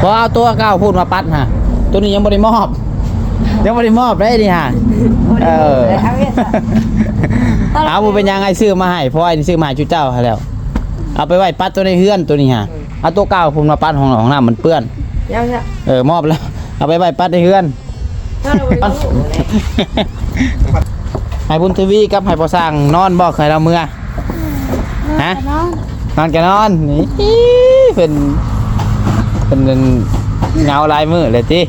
พอเอาตัวเก่าพูดมาปัดฮะตัวนี้ยังบ่ได้มอบ ยังบ่ได้มอบได้ดิฮะเออเอาเวียดซะเอาบ่เป็นยังไงซื้อมาให้เพราะไอ้นี่ซื้อมาให้จุเจ้าให้แล้ว เอาไปไว้ปัดตัวในเฮือนตัวนี้ฮะเอาตัวเก่าพูดมาปัดของของน้ำมันเปื้อนยังจะเออมอบแล้ว เอาไปไว้ปัดในเฮือนถ้าเราไปดูเนี่ยให้บุญทวีกับให้พอสร้างนอนบอกให้เราเมื่อฮะนอนกันนอนนี่เป็น เป็นเงาลายมือเลยที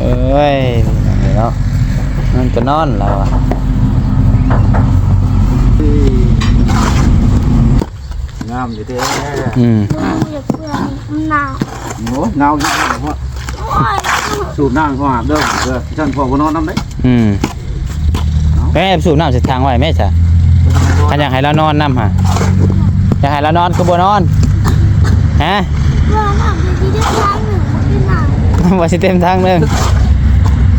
เอ้ยเนาะนอนกันนอนเราอะงามอยู่เด้อืมอย่าเพื่อนมันหนาวโหเงาอยู่เพราะโอ้ยสูบน้ำเขาอาบเด้อเด้อฉันพอก็นอนน้ำได้อืมแม่สูบน้ำเสทางไว้แม่จ้ะถ้าอยากให้เรานอนน้ำฮะอยากให้เรานอนก็บ่นอนฮะ เพื่อนหนาวที่ได้ครั้งหนึ่งมันเป็นหนาวว่าสิเต็มทางเลย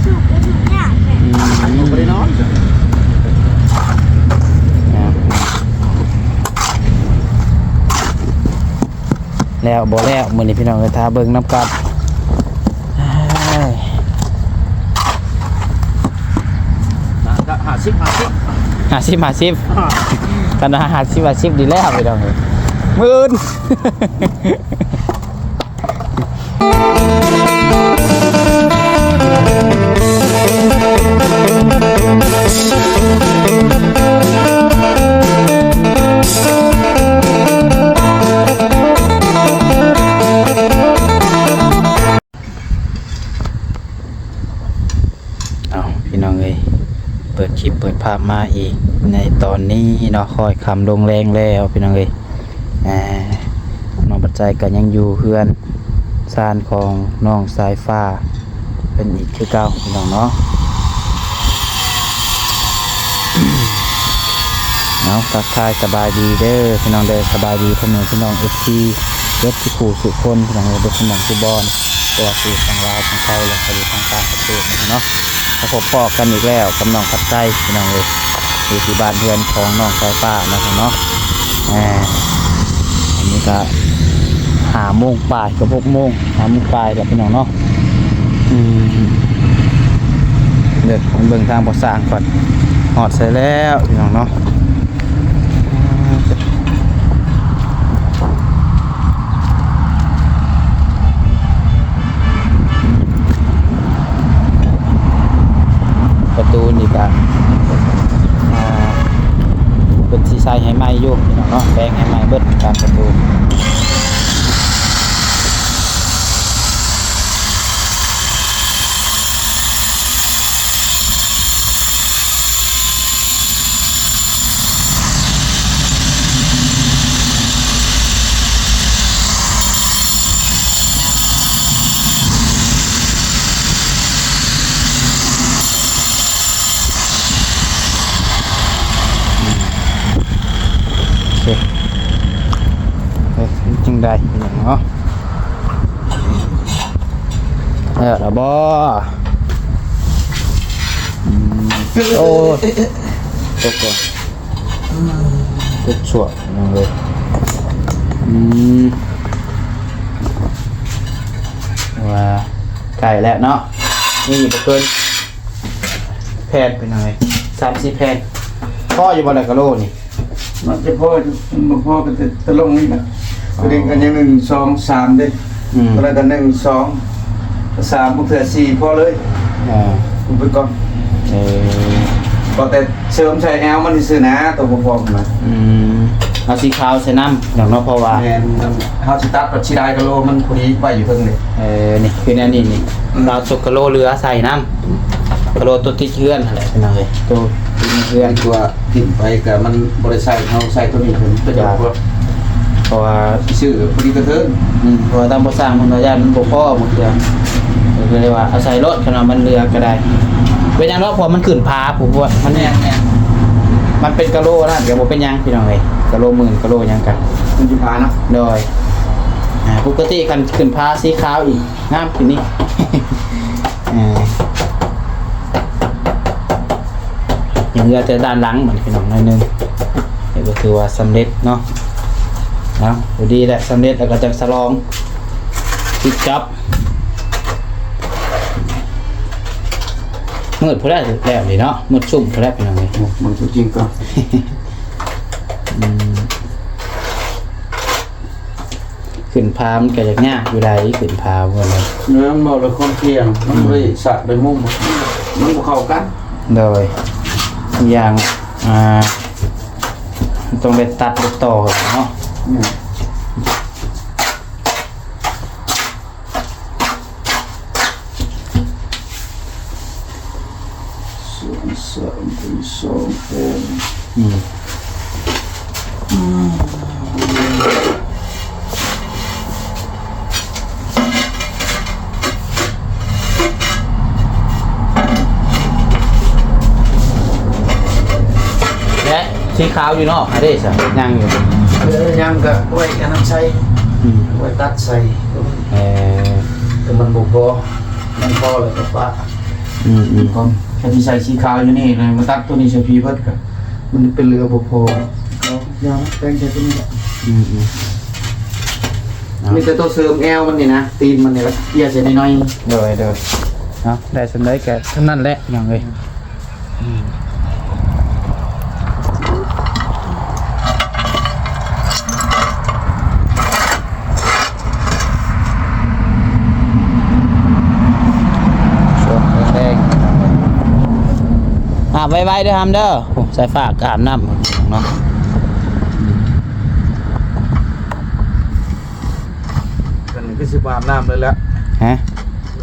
สุกไปถึงเนี่ยแหละไม่ได้นอนแล้วบ่แล้วมื้อนี้พี่น้องก็ทาเบิ่งน้ำกันเอ้ยหาชิปหาชิปหาสิบหาสิบตอนนั้นหาสิบหาสิบดีแล้วพี่น้องเอ้ยมื่นเอ ภาพมาอีก ในตอนนี้เนาะคอยคำลงแรงแล้วพี่น้องเลยอ่าน้องปัจจัยก็ยังอยู่เพื่อนซานของน้องสายฟ้า เป็นอีกคือเก่าพี่น้องเนาะ เอาทักทายสบายดีเด้อพี่น้องเด้อสบายดีพ่อแม่พี่น้องเอฟซีเวทที่ขู่สุคนพี่น้องเด้อเด็กพี่น้องผู้บอลตัวสู่ทางลาวทางไทยและก็อยู่ทางต่างประเทศนะเนาะมาพบปอกกันอีกแล้วกับน้องพัดใจพี่น้องเลยอยู่ที่บ้านเพื่อนของน้องสายฟ้านะครับเนาะอันนี้ก็หาโมงปลายกับพกโมงหาโมงปลายกับพี่น้องเนาะอืมเด็กของเบิ่งทางภาษางก่อนหอดใส่แล้วพี่น้องเนาะ ตูนี่ก็อ่าเป็นสีใสให้ไหมอยู่เนาะแบงให้ไหมเบิดการประตูโอเคเฮ้ยจึงได้พี่น้องเนาะเออละ บ่อืมโอ้ยตกก่อนตกชั่วน้องเลยอืมว่าไก่แล้วเนาะนี่บ่เกินแพนเป็นยังไงสามสี่แพนพ่ออยู่บนไหนกะโลนี่มันจะพ่อมันพ่อกันตะลงนี่นะประเด็นกันยังหนึ่งสองสามเด้อืมอะไรกันหนึ่งสอง สามมุกเถื่อสี่พอเลยอ่าคุณไปก่อนเออก็แต่เสริมใส่แอลมันซื้อนะตัวพอๆนะอืมเอาสีขาวใส่น้ำอย่างเน้องเพราะว่า แมนเขาสิตัดปัดชีได้กะโลมันพอดีไปอยู่เพิ่งเลย เออ นี่คือแนวนี้นี่เราสุกกะโลเรือใส่น้ำกะโลตัวที่เชื่อนอะไรเป็นอะไรตัวที่เชื่อเพื่อนนตัวกินไปกับมันบริใส่เขาใส่ตัวนี้เป็นประโยชน์ว่าเพราะว่า ชื่อพอดีกระเทินอืมเพราะว่าตามภาษามันระยะมันบ่พอหมดเลย ก็เลยว่าเอาศัยรถขนาดมันเรือก็ได้เป็นอยังเนาะเพอมันขึ้นพาผมว่ามันเนี่ยมันเป็นกะโลนะเดี๋ยวผมเป็นหยังพี่น้องเลยกะโลหมื่นกะโลหยังกันมันจะพานะโดยอ่าปกติกันขึ้นพาสีขาวอีกงามขึ้นนี่อ่าอย่างเรือแต่ด้านหลังเหมือนพี่น้องหน่อยหนึงนี่ก็คือว่าสำเร็จเนาะนะพอดีแหละสำเร็จแล้วก็จะสลองปิดจ็อบ มืดพอได้แล้วนี่เนาะมืดชุ่มพอได้เป็นยังไงมันจริงก็ขึ้นพามนก็จะยากอยู่ใดขึ้นพาว่าเลยเนื้อมันบอกเลยคนเคียงมันเลยสัตว์ไปมุ่งมันบ่เข้ากันโดยอย่างอ่าต้องไปตัดไปต่อเนาะ เนี่ยส่วนสามเป็นสองเป็น อืม และสี ขาวอยู่เนอกอะเด้สะยังอยู่เออยังก็ไว้อันนั้นใส่อืมไว้ตัดใส่เออแต่มันบ่พอมันพอเลยกับปะอืมอืมก่อนแค่ที่ใส่สีขาวอยู่นี่เลยมาตัดตัวนี้ใส่พีเพิ่นก็มันเป็นเรือบ่พอก็ยาวแป้งใส่ตัวนี้แหละอืมอืมมีแต่ตัวเสริมแอวมันนี่นะตีนมันนี่ละเอียดใส่น้อยโดยโดยเนาะได้สำได้แก่เท่านั้นแหละอย่างเลยช่วงแรกๆอาบไว้ๆเด้อฮัมเด้อโอ้สายฝากอาบน้ำเนาะๆเพิ่นนี่คือสิบอาบน้ำเลยแหละฮะ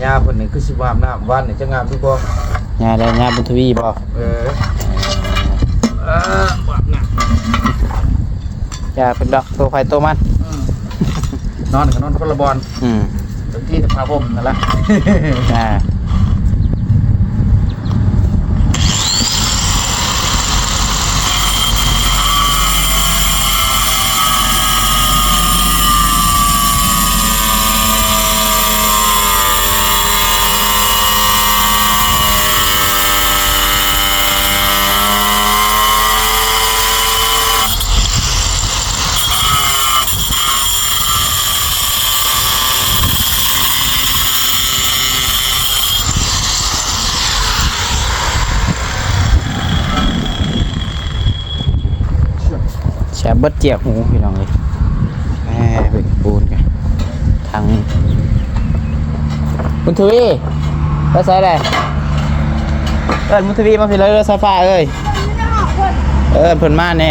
ยาเพิ่นนี่คือสิบอาบน้ำวันนี่จะงามทุกบ่ยาได้ยาบุญทวีบ่เออเอออาบน้ยาเป็นดอกตัวไฟตัวมันำนอนก็นอนคนละบอลอืมบางทีจะพาผมนั่นแหละอ่า แชบ เบิดเจียกหูพี่น้องเลยแหมเป็นปูนกันทางมุนทวีรถไฟอะไรเอินมุนทวีมาพี่เลยรถไฟฟ้าเอ้ยเอิญเพิ่นมาแน่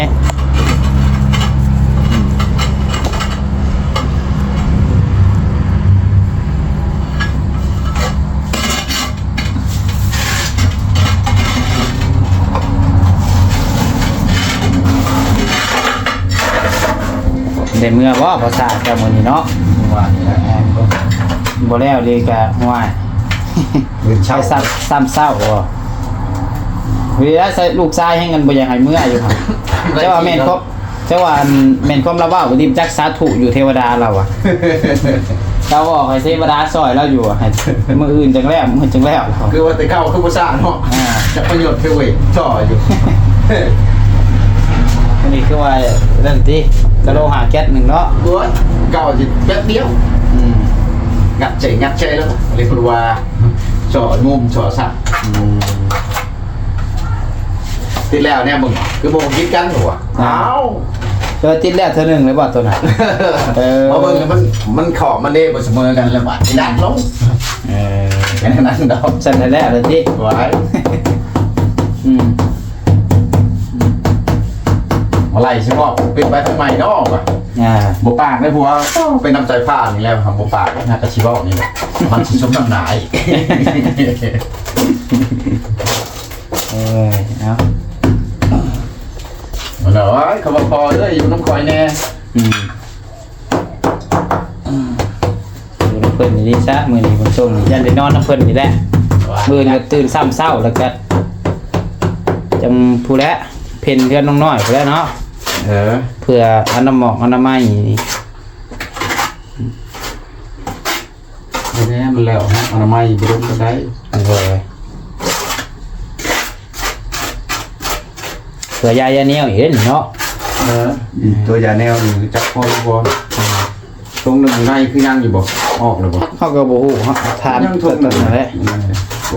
ได้เมื่อบ่ภาษาเจ้ามื้อนี้เนาะว่านี่แหละแอนก็บ่แล้วเลยกะห่วยมื้อใช้เช้าซ้ำซ้ำเศร้าบ่เวลาใส่ลูกชายให้เงินบ่อยากให้เมื่ออยู่ครับเจ้าว่าแม่นครบเจ้าว่าอันแม่นความละว่าบ่ดิมจักสาธุอยู่เทวดาเราอะเราบอกให้เทวดาซอยเราอยู่อะให้มื้ออื่นจังแล้วมื้อจังแล้วเราคือว่าแต่เข้าคือภาษาเนาะอ่าจะประโยชน์ไปเว้ยจ่ออยู่อันนี้คือว่าเรื่องที่ กะโลหาแก๊สหนึ่งเนาะตัวเก่าจิแป๊บเดียวอืมงัดใจงัดใจแล้วเรียกว่าจ่อมุมจ่อสักอืมที่แล้วเนี่ยมึงคือโมคิดกันหัวอ้าอ้าววเออติดแล้วเท่านึงเลยบ่ตัวนั้นเออเพราะมึงมันมันขอบมันเด้บเสมอกันแล้วบัดดันลงเออแค่นั้นดอกสั่นได้แล้วเลยที่ไว้อืม อะไรใช่ป่ะเป็นไปทำไมนอกอะอ่าบปากได้ผัวเป็นน้ำใจผ้านี่แหละครับบปากนะกระชิบอกนี่แหละมันชิชมน้ำหนายเออเอามันเหรอเขาบอกพอเลยอยู่น้ำคอยแน่อืมดูน้ำเพิ่นนี่ดิซะมื้อนี้ผมส่งนี่ยันได้นอนน้ำเพิ่นนี่แหละมื้อนี้ก็ตื่นซ้ำเช้าแล้วก็จำผู้แล้วเพ่นเพื่อนน้องน้อยผู้แล้วเนาะ เออ เพื่ออนามัยอนามัยนี่ไม่แน่มันแล้วนะอนามัยบรุงกันได้เลยเพื่อยายาเหนียวอีกเด้อนี่เนาะเออตัวยาแนวหรือจักพ่อลูกบอลตรงหนึ่งในคือยังอยู่บ่ออกเลยบ่เขาก็บ่ฮู้เขาถามยังทเพิ่งนหนึ่งนั่นแหละ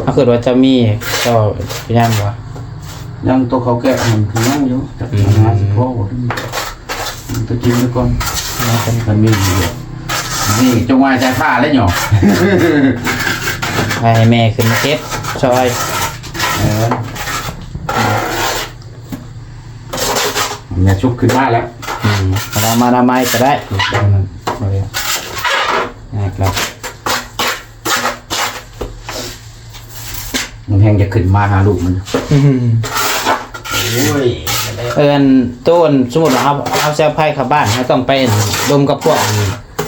ถ้าเกิดว่าจะมีก็เป็นยังบ่ ยังตัวเขาแกะมันคือยังอยู่จักอืมหาสิพ่อบ่ถึงตัวจริงแล้วก่อนมันมีอยู่นี่จงไว้ใจผ้าแล้วหยอให้แม่ขึ้นมาเก็บซอยเออเนี่ยชุบขึ้นมาแล้วอืมเรามานามัยก็ได้ถูกต้องนั่นเอาเลยนะครับมันแพงจะขึ้นมาหาลูกมันโอ้ย เอินต้นสมมุติว่าเอาเอาเสื้อผ้าเข้าบ้านเขาต้องไปดมกับพวก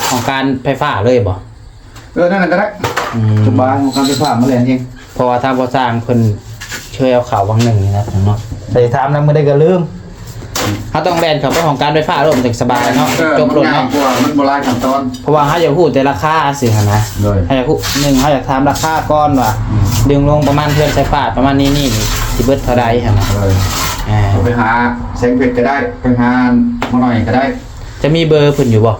ของการไฟฟ้าเลยบ่เออนั่นนะก็ได้อืมสบายของการไฟฟ้ามาเรียนเองเพราะว่าทางบ่สร้างเพิ่นช่วยเอาข่าววังหนึ่งนี่นะผมเนาะแต่ถามนำมื้อใดก็ลืมเขาต้องแบนเข้าไปของการไฟฟ้าแล้วมันจะสบายเนาะเออจบมันรถง่ายเนาะ กว่ามันโบราณขั้นตอน เพราะว่าเขาอยากพูดแต่ราคาสิหั่นนะเลยเขาอยากพูดหนึ่งเขาอยากถามราคาก่อนว่า ดึงลงประมาณเพื่อนใช้ฟ้าประมาณนี้นี่นี่ สิเบิดเท่าใดหั่นนะเลยอ่าไปหาแสงเพชรก็ได้ไปหามาหน่อยก็ได้ จะมีเบอร์เพิ่นอยู่บ่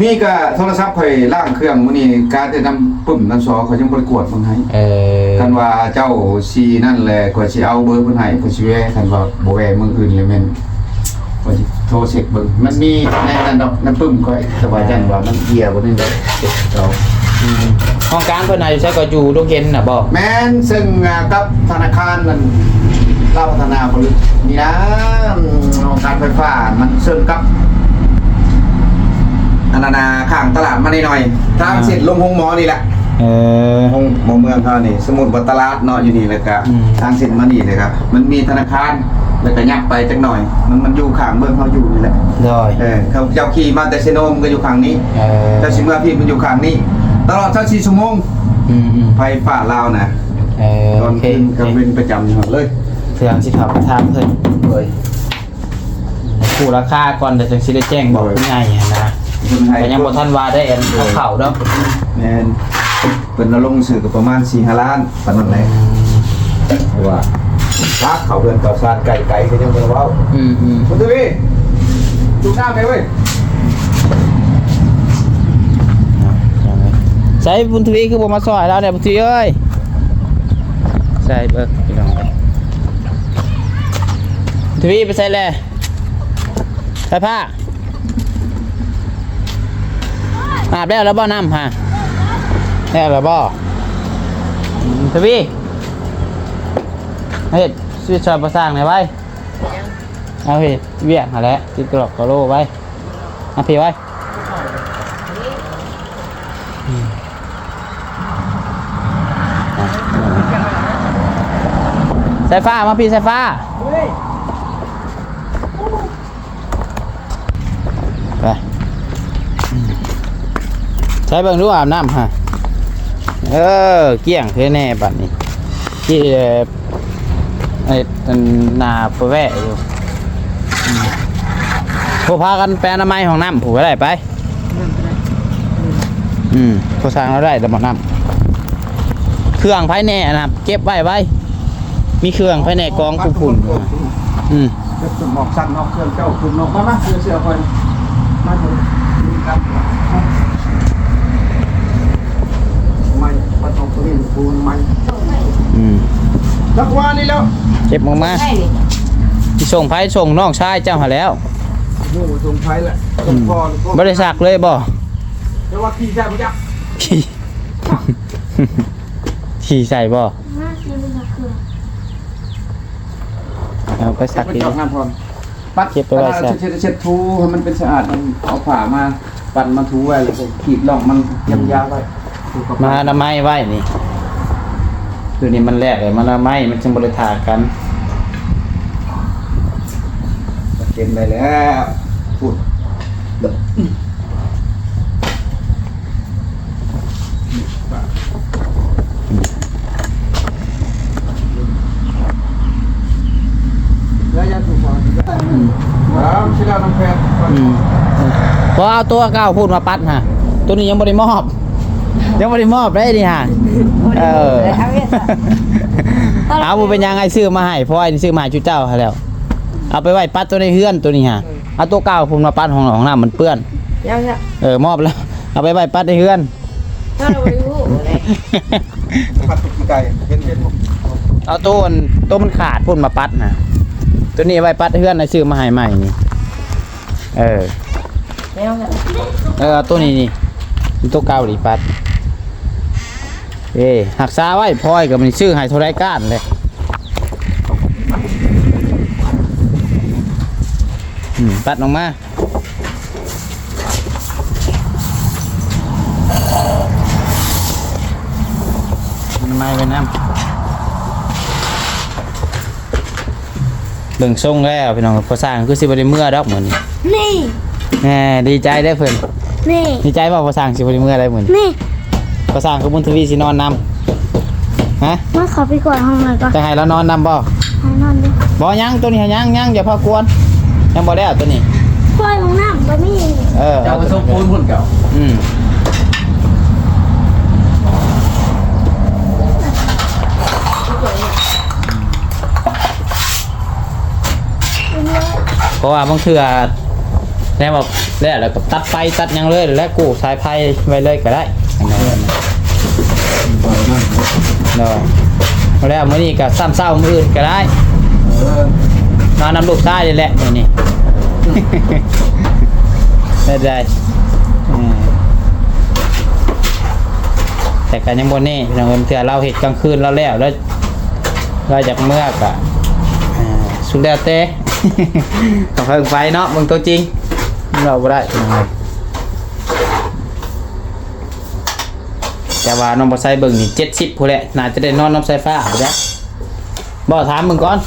มีก็โทรศัพท์ข่อยล่างเครื่องมื้อนี้การจะนำปุ่มนำซอเขายังบ่ได้กวดเบิ่งให้เออคันว่าเจ้าซีนั่นแหละข่อยสิเอาเบอร์เพิ่นให้ข่อยสิแวะคันว่าบ่แวะเมืองอื่นเลยแม่นข่อยสิโทรเช็คเบิ่งมันมีในนั้นดอกในปุ่มข่อยแต่ว่าจังว่ามันเอียบ่ได้ดอกเอาอืม ของการเพิ่นน่ะอยู่ใช้ก็อยู่ดงเย็นน่ะบ่แม่นซึ่งอ่ากับธนาคารมันเราพัฒนาบรินี่นะอืมการไฟฟ้ามันเชื่อมกับอันนานาข้างตลาดมาหน่อยๆทางเสร็จลงหงหมอนี่แหละ เออหงหมอเมืองเขานี่ สมุดบัตตลาดเนาะอยู่นี่เลยครับอืม ทางเสร็จมานี่เลยครับมันมีธนาคารแล้วก็ยักไปจักหน่อย มันมันอยู่ข้างเมืองเขาอยู่นี่แหละดอยเออเขาเจ้าขี่มาแต่เซโนมนก็อยู่ข้างนี้เออเจ้าชิเมื่อพี่มันอยู่ข้างนี้ ตลอด24ชั่วโมงอืมอืมไฟฟ้าลาวนะเออตอโอนเคขึ้นกำเป็นประจำอยู่เลยเพื่อนสิถามถามเพิ่นเลยผู้ราคาก่อนเดี๋ยวจังสิได้แจ้งบอกคุณง่ายหั่นนะคนไทยแต่ยังบ่ทันว่าได้อันเอาเข้าเนาะแมนเป็นนลงค์สื่อกับประมาณ4 5ล้านปานนั้นแหละเพราะว่ารักเขาเพื่อนเก่าซานไก่ไก่ก็ยังเป็นเว้าอืมอืม คุณทวีดูหน้าไปเว้ย ใส่บุญทวีคือบ่มาซอยแล้วเนี่ยบุญทวีเอ้ยใส่เบิกพี่น้องไปบุญทวีไปใส่เลยใส่ผ้าอาบแล้วแล้วบ่น้ำฮะแล้วแล้วบ่อืมทวีเฮ็ดซื้อชอยประสร้างหน่อยไว้เอาเฮ็ดเวียกหาแหล้วติดกรอกกระโลไว้เอาพี่ไว้ สายฟ้ามาพี่สายฟ้าไปใช้เบิ่งดูอาบน้ำฮะเออเกี่ยงเพื่อแน่บัดนี้ที่ไอ้อันนาปแวะอยู่ผู้พากันแปลอนามัยของน้ำผูกไว้ได้ไปอืมผู้สร้างเราได้ระบบน้ำเครื่องภายในนะครับเก็บไว้ไว้ มีเครื่องภายในกองคุพุ่นอะอืมหมอกสั้นนอกเครื่องเจ้าคุณนอกมามาเสือเสือคอยมาเถอะครับไม่ปัดออกตัวนี้ปูนไม่อืมสักวันนี้แล้วเก็บออกมาใช่นี่ที่ส่งไผส่งน้องชายเจ้าหาแล้วโอ้ส่งไฟละสงพอบริษัทเลยบ่แต่ว่าขี่ใช่ไหมจ๊ะขี่ขี่ใส่บ่น่าซื้อ เป็นเครื่องเอาไปสักไปทีจอกน้ำพรปัดเก็บไปไว้แซ่บเช็ดเช็ดทูให้มันเป็นสะอาดมันเอาผ้ามาปั่นมาทูไว้แล้วก็ขีดล่องมันยำยาวไว้ถูกกับมาอนามัยไว้นี่คือนี่มันแรกเลยมาอนามัยมันจึงบริทากันเก็บได้แล้วพูด แล้วยังถูกฟังครับ ชิลาน้ำแพงอืมพอเอาตัวเก้าพูดมาปัดฮะตัวนี้ยังบริมอบ ยังบริมอบได้ดิฮะเออเอาเวียดอะเอาบ่เป็นยังไงซื้อมาให้เพราะไอ้นี่ซื้อมาให้จุเจ้าให้แล้ว เอาไปไว้ปัดตัวในเฮือนตัวนี้ฮะเอาตัวเก่าผมมาปัดของของน้ำมันเปื้อนเยังจะเออมอบแล้ว เอาไปใบปัดให้เพื่อนถ้าเราไปรู้เลยปัดตุกไก่เป็นเป็นเอาตัวมันตัวมันขาดพุ่นมาปัดนะตัวนี้เอาไปปัดให้เพื่อนนะซื้อมาให้ใหม่นี่ เออยังจะเออเอาตัวนี้นี่นี่ตัวเก่าดิปัด เอ้หักษาไว้พลอยกับมันชื่อให้เท่าไรก้านเลยอืมปัดออกมา มันไม่ไปน้ำเบิ่งทรงแล้วพี่น้องพอสร้างคือสิบได้เมื่อดอกเหมือนนี้ นี่ แหมดีใจได้อเพิ่นนี่ ดีใจบ่พอสร้างสิบได้เมื่อได้เหมือนนี่พอสร้างคือบุญทวีสินอนนำฮะมาขอไปกอดห้องหน่อยก่อนจะให้เรานอนนำบ่ให้นอนดิบ่ยังตัวนี้ให้ยังยังอย่าพากวนยังบ่ได้เอาตัวนี้ปล่อยลงน้ำบะมี่เออ เจ้าไปส่งปูนพุ่นเก่าอืมเพราะว่าบางเทื่อ แน่บอกแล้วแล้วก็ตัดไฟตัดหยังเลย แล้วกู้สายไฟไว้เลยก็ได้อันนั้นเนาะพอแล้วมื้อนี้ก็ซ้ำเศร้ามื้ออื่นก็ได้เออนอนนำลูกชายนี่แหละมื้อนี้ ได้ได้อืมแต่ก็ยังบ่แนี่พี่น้องเอิ้นเทื่อเราเฮ็ดกลางคืนเราแล้วแล้วเราจากเมื่อกะอ่าสุดแล้วแต่ ต้องเพิ่งไปเนาะเบิ่งตัวจริง เราบ่ได้พี่น้องเอ้ยแต่ว่าน้องบ่ใส่เบิ่งนี่70พุ่นแหละน่าจะได้นอนน้ำไฟฟ้าบ่จ๊ะบ่ถามมึงก่อน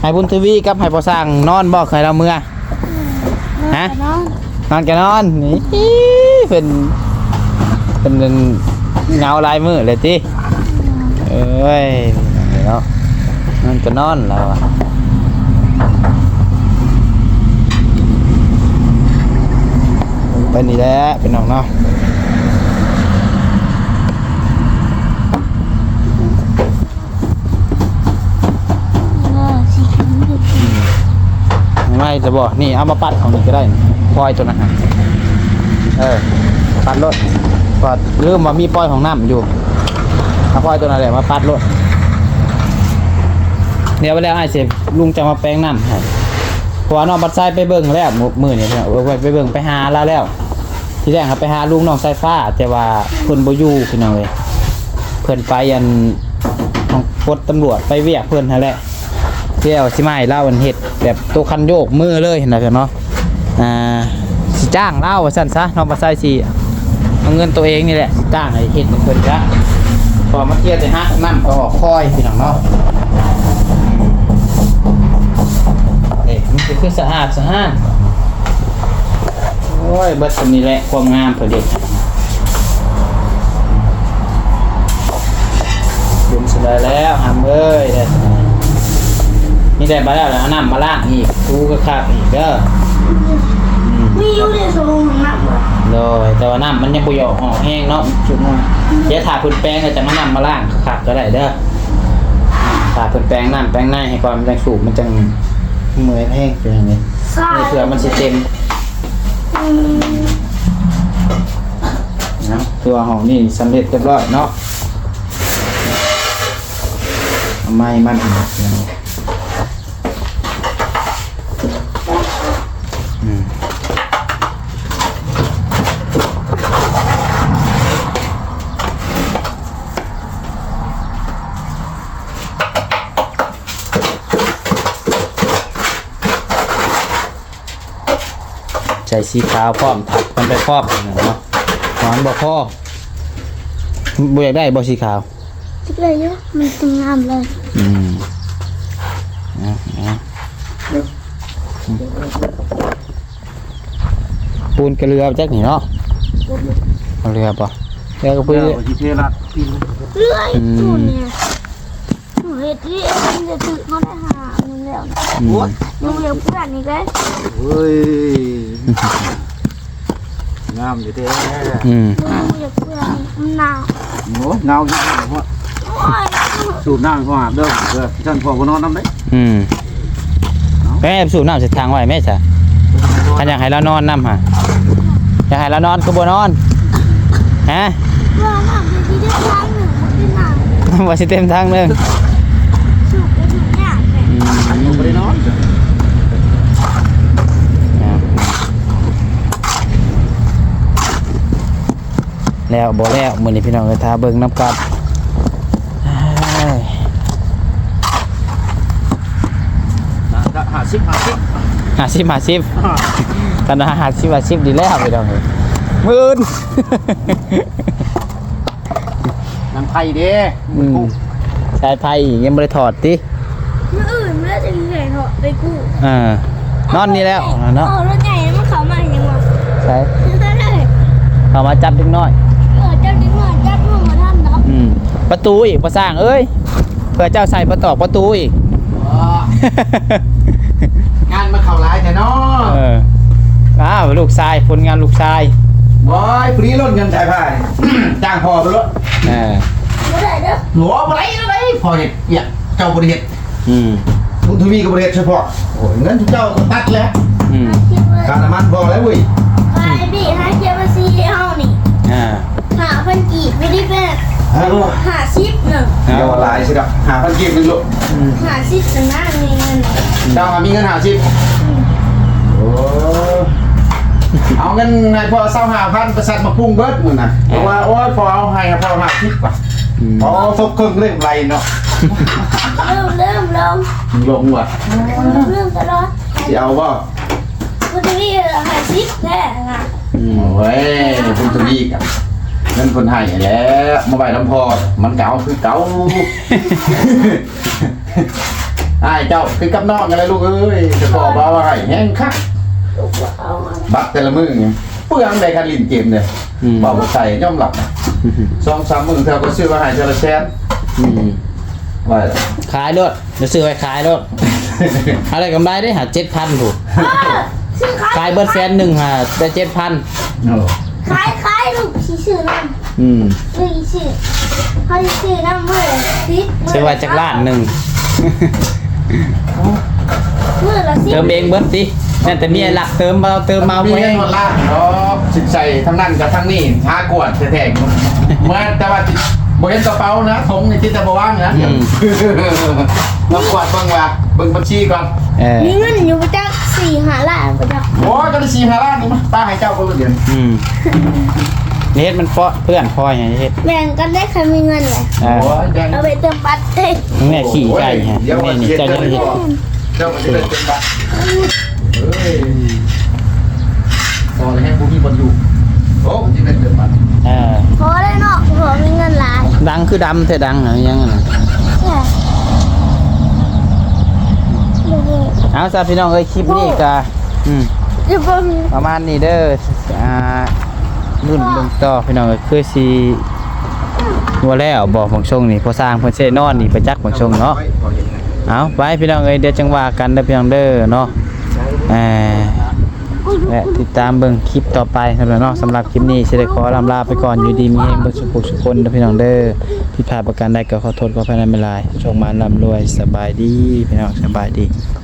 ให้บุญทวีกับให้พอสร้างนอนบอกให้เราเมื่อฮะน้องนอนกันนอนนี่เป็นเป็นเงาลายมือเลยติเอ้ยเนาะนอนก็นอนแล้วอะ ไปนี่แหละเป็นน้องเนาะเออสีเขียวไม่ได้กินไม่จะบอกนี่เอามาปัดเอานี่ก็ได้นี่ปล่อยตัวนั้นน่ะเออปัดรถปัดลืมว่ามีปล่อยของน้ำอยู่เอาปล่อยตัวนั้นแหละมาปัดรถเดี๋ยวไปแล้วไอ้เสพลุงจะมาแปลงน้ำให้เพราะว่าน้องบัดไซไปเบิ่งแล้วมือมือเนี่ยเออไปเบิ่งไปหาแล้วแล้ว ที่แรกครับไปหาลุงน้องสายฟ้า แต่ว่าเพิ่นบ่อยู่พี่น้องเว้ยเพิ่นไปอันของปดตำรวจไปเวียกเพิ่นนั่นแหละเที่ยวสิมาให้เล่าอันเฮ็ดแบบตัวคันโยกมือเลยเห็นไหมเนาะอ่าสิจ้างเล่าว่าซั่นซะน้องบ่ใส่สิเอาเงินตัวเองนี่แหละสิจ้างให้เฮ็ดเพิ่นจ้ะพอมาเที่ยวแต่ฮักน้ำก็ออกคอยพี่น้องเนาะเอ๊ะมันคือสะอาดสะอาด โอ้ยเบิดตรงนี้แหละความงามเพิ่นเด็ดดุมสุดแล้วหามเอ้ยได้สบายนี่ได้มาแล้วแล้วเอาน้ำมาล้างอีกทูก็คักอีกเด้ออืมมีอยู่ในโซนของน้ำเหรอเลยแต่ว่าน้ำมันยังบ่อยากออกแห้งเนาะจุดนึงเดี๋ยวถาพื้นแป้งก็จะมาน้ำมาล้างคักก็ได้เด้อถาพื้นแป้งน้ำแป้งในให้ความมันจังสูบมันจังเมื่อยแห้งเป็นอย่างนี้ใช่นี่เผื่อมันสิเต็มอืม นะตัวห้องนี่สำเร็จเรียบร้อยเนาะไม่มันนะ ส่สีขาวพร้อมถักมันไปพร้อมเนาะหวานบ่พอบ่อยากได้บ่สีขาวจิกเลยเยอะมันตึงงามเลยอืมเอาเอาปูนกระเรือจักนี่เนาะเอาเรือป่ะเรือก็ปูนเจ้าสิเทรัดกินเรื่อยตูนเนี่ยหนูเห็ดที่มันจะตื่นเขาได้หามัน แล้วอืมหนูเรียกเพื่อนนี่ก็เฮ้ยงามอยู่แท้อืมหนูเรียกเพื่อนมันหนาวโอ้เงาอยู่หัวโอ้ยสูบน้ำเขาอาบเด้อเด้อท่านพ่อก็นอนน้ำได้อืมแม่สูบน้ำเสร็จทางไว้แม่จ้ะนอนถ้าอยากให้เรานอนนำฮะอยากให้เรานอนก็บ่นอนฮะว่าหนังเป็นที่ได้ครั้งหนึ่งมันเป็นหนังว่าสิเต็มทางหนึงสุก ไปถึงเนี่ยแหละอืมบ่ได้นอนแล้วบ่แล้วมื้อนี้พี่น้องเอ้ยทาเบิ่งน้ำกันเอ้ยหาซิบหาซิบหาสิบหาสิบกันหาสิบหาสิบดีแล้วพี่น้องเอ้ยมื่นนางไผเด้อืมสายไฟอีกยังบ่ได้ถอดติ ไปกู้อ่านอนนี่แล้วเนาะเออรถใหญ่มันเขามาอย่างวะใช่ได้ได้เข้ามาจับเล็กน้อยเออเจ้าดิ้งหน่อยเจ้าพ่อมาท่านเนาะอืมประตูอีกประสร้างเอ้ยเพื่อเจ้าใส่ประตอกประตูอีกงานมาเข้าหลายแท้เนาะเอออ้าวลูกชายผลงานลูกชายบอยฟรีรถเงินจ่ายผ่านจ้างพอไปรถเออไม่ได้เด้อหลัวบ่ได้เลยพอเฮ็ดเนี่ยเจ้าบ่ได้เฮ็ดอืมลุง ทวีก็บ่ได้เฮ็ดเฉพาะโอ้ยเงินทุกเจ้าก็ตัดแล้วอืมคิดว่าค่าน้ำมันพอแล้วเว้ยไอ้บีให้เจ้ามาซีเฮานี่อ่าหาพันกีบไม่ได้เป็นฮะลูกหาซิปหนึ่งเจ้าว่าหลายสิครับ5,000กีบหนึงลูกหาซิปหนึ่งหน้ามีเงินเจ้ามามีเงิน50โอ้ เอาเงินให้พ่อ25,000ไปซัดมาปรุงเบิดมื้อน่ะเพราะว่าโอ้ยพอเอาให้พ่อ50ว่ะอืมพอซบครึ่งเรื่องไรเนาะเริ่มเริ่มลงลงว่ะเริ่มตลอดสิเอาบ่กูจะรีหาซิปแท้นะอืมโอ้ยคุณทวีกันเงินคนให้แล้วมาใบลำพอมันเก่าคือเก่าไอ้ายเจ้าคือกับน้องกันเลยลูกเอ้ยจะพอบ่าวให้แห้งคัก ลูกเอามาบัตรแต่ละมือไงเปลืองได้คันลินเกมเนี่ยอืมบ่าวบ่ใส่ย่อมหลับนะสองสามมือเธอก็ซื้อมาให้เธอละแสนอืมไว้แล้วขายรถเดี๋ยวซื้อไว้ขายรถอะไรกำไรได้หาเจ็ดพันถูกเออซื้อขายขายเบิร์ดแสนหนึ่งหาได้เจ็ดพันโอ้ขายขายลูกชี้ชื่อน้ำอืมลูกชื่อเขาชื่อน้ำเมื่อซิปซื้อไว้จากล้านหนึ่งเมื่อละซิปเติมเองเบิร์ดสินั่นแต่เมียหลักเติมมาเติมมามีไว้เงินหมดละเนาะสินใจทั้งนั้นกับทั้งนี้หากวดแท้ๆเมื่อแต่ว่าบ่เห็นกระเป๋านะทงในที่แต่บ่ว่างนะอืมมากวาดเบิ่งว่าเบิ่งบัญชีก่อนเออมีเงินอยู่ประจักสี่หาล้านประจักโอ้ยก็ได้สี่ห้าล้านนี่มาป้าให้เจ้าคนละเดือนอืมเฮ็ดมันเปาะเพื่อนพ่ออย่างเฮ็ดแบ่งกันได้ใครมีเงินเลยเออโอ้ยแดงเอาไปเติมบัตรเอ้ยแม่ขี่ไก่ฮะเดี๋ยวแม่วันนี่เย็น เจ้าเจ้าจะจะเฮ็ดเจ้าจะได้เป็นบัตรเฮ้ยพอเลยให้ผู้มีบนอยู่โอ้มันจะได้เป็นบัตรเออพอได้เนาะพอมีเงินหลายดังคือดำเธอดังเหรอยังไงน่ะเนี่ยนี่เอาซะพี่น้องเอ้ยคลิปนี้ก็อืมจะเป็นประมาณนี้เด้ออ่ารุ่นเบิ่งต่อพี่น้องเอ้ยคือสิวัวแล้วบอกบางช่วงนี่พอสร้างเพิ่นเซนอนนี่ไปจักบางช่วงเนาะ เอาไปพี่น้องเอ้ยเดี๋ยวจังว่ากันเด้อพี่น้องเด้อเนาะเอ่อและติดตามเบิ่งคลิปต่อไปสำหรับเนาะสำหรับคลิปนี้สิได้ขอลำลาไปก่อนอยู่ดีมีแรงเบิ่สุขสุขคนเด้อพี่น้องเด้อผิดพลาดประการใดก็ขอโทษขออภัยในเวลาโชคมาร่ำรวยสบายดีพี่น้องสบายดีส